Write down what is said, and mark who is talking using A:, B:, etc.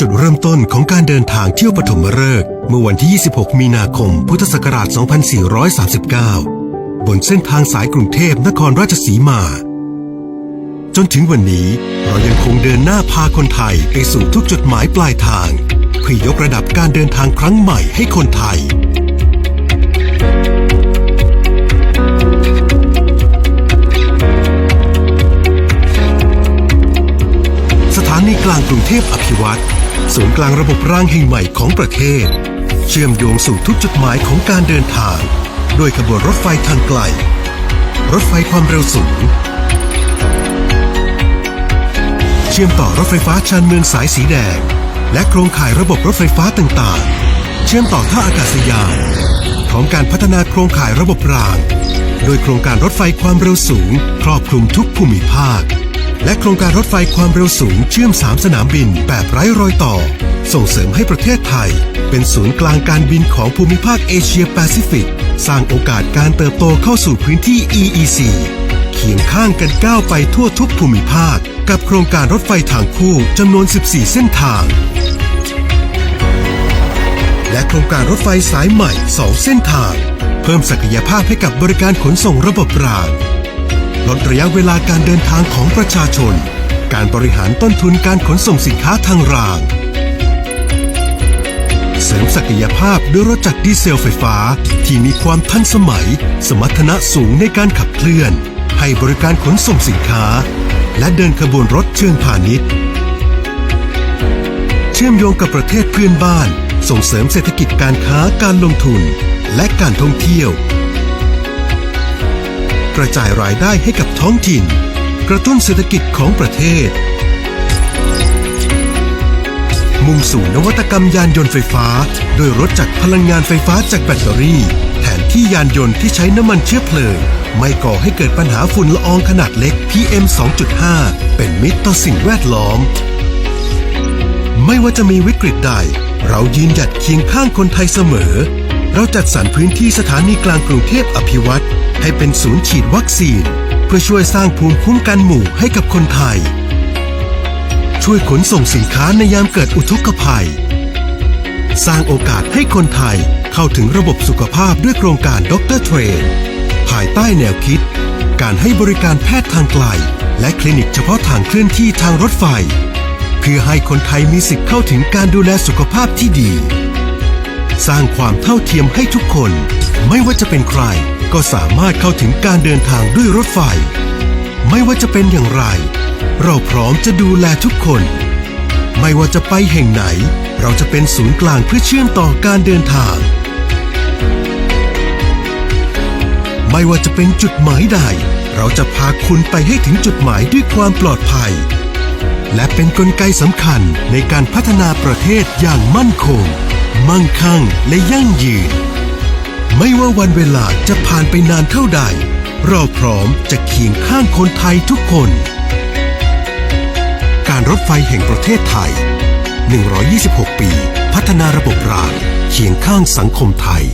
A: จุดเริ่มต้นของการเดินทางเที่ยวปฐมฤกษ์เมื่อวันที่ 26 มีนาคม พุทธศักราช 2439 บนเส้นทางสายกรุงเทพนครราชสีมา จนถึงวันนี้เรายังคงเดินหน้าพาคนไทยไปสู่ทุกจุดหมายปลายทาง เพื่อยกระดับการเดินทางครั้งใหม่ให้คนไทยสถานีกลางกรุงเทพอภิวัตร ศูนย์กลางระบบรางแห่งใหม่ของประเทศ เชื่อมโยงสู่ทุกจุดหมายของการเดินทาง ด้วยขบวนรถไฟทางไกล รถไฟความเร็วสูง เชื่อมต่อรถไฟฟ้าชานเมืองสายสีแดง และโครงข่ายระบบรถไฟฟ้าต่างๆ เชื่อมต่อท่าอากาศยานพร้อมการพัฒนาโครงข่ายระบบราง โดยโครงการรถไฟความเร็วสูง ครอบคลุมทุกภูมิภาค และโครงการรถไฟความเร็วสูงเชื่อม 3 สนามบินแบบไร้รอยต่อ ส่งเสริมให้ประเทศไทย เป็นศูนย์กลางการบินของภูมิภาคเอเชียแปซิฟิก สร้างโอกาสการเติบโตเข้าสู่พื้นที่ EEC เคียงข้างกันก้าวไปทั่วทุกภูมิภาค กับโครงการรถไฟทางคู่จำนวน 14 เส้นทาง และโครงการรถไฟสายใหม่ 2 เส้นทาง เพิ่มศักยภาพให้กับบริการขนส่งระบบราง ลดระยะเวลาการเดินทางของประชาชน การบริหารต้นทุนการขนส่งสินค้าทางราง เสริมศักยภาพด้วยรถจักรดีเซลไฟฟ้า ที่มีความทันสมัย สมรรถนะสูงในการขับเคลื่อน ให้บริการขนส่งสินค้า และเดินขบวนรถเชิงพาณิชย์ เชื่อมโยงกับประเทศเพื่อนบ้าน ส่งเสริมเศรษฐกิจการค้าการลงทุน และการท่องเที่ยว กระจายรายได้ให้กับท้องถิ่น กระตุ้นเศรษฐกิจของประเทศ มุ่งสู่นวัตกรรมยานยนต์ไฟฟ้าโดยรถจากพลังงานไฟฟ้าจากแบตเตอรี่ แทนที่ยานยนต์ที่ใช้น้ำมันเชื้อเพลิง ไม่ก่อให้เกิดปัญหาฝุ่นละอองขนาดเล็ก PM 2.5 เป็นมิตรต่อสิ่งแวดล้อม ไม่ว่าจะมีวิกฤตใด เรายืนหยัดเคียงข้างคนไทยเสมอ เราจัดสรรพื้นที่สถานีกลางกรุงเทพอภิวัตรให้เป็นศูนย์ฉีดวัคซีน เพื่อช่วยสร้างภูมิคุ้มกันหมู่ให้กับคนไทย ช่วยขนส่งสินค้าในยามเกิดอุทกภัย สร้างโอกาสให้คนไทยเข้าถึงระบบสุขภาพด้วยโครงการด็อกเตอร์เทรนภายใต้แนวคิด การให้บริการแพทย์ทางไกล และคลินิกเฉพาะทางเคลื่อนที่ทางรถไฟ เพื่อให้คนไทยมีสิทธิ์เข้าถึงการดูแลสุขภาพที่ดี สร้างความเท่าเทียมให้ทุกคน ไม่ว่าจะเป็นใคร ก็สามารถเข้าถึงการเดินทางด้วยรถไฟ ไม่ว่าจะเป็นอย่างไร เราพร้อมจะดูแลทุกคน ไม่ว่าจะไปแห่งไหน เราจะเป็นศูนย์กลางเพื่อเชื่อมต่อการเดินทาง ไม่ว่าจะเป็นจุดหมายใด เราจะพาคุณไปให้ถึงจุดหมายด้วยความปลอดภัย และเป็นนกลไกสำคัญในการพัฒนาประเทศอย่างมั่นคง มั่งคั่งและยั่งยืน ไม่ว่าวันเวลาจะผ่านไปนานเท่าใด เราพร้อมจะเคียงข้างคนไทยทุกคน การรถไฟแห่งประเทศไทย 126 ปี พัฒนาระบบรางเคียงข้างสังคมไทย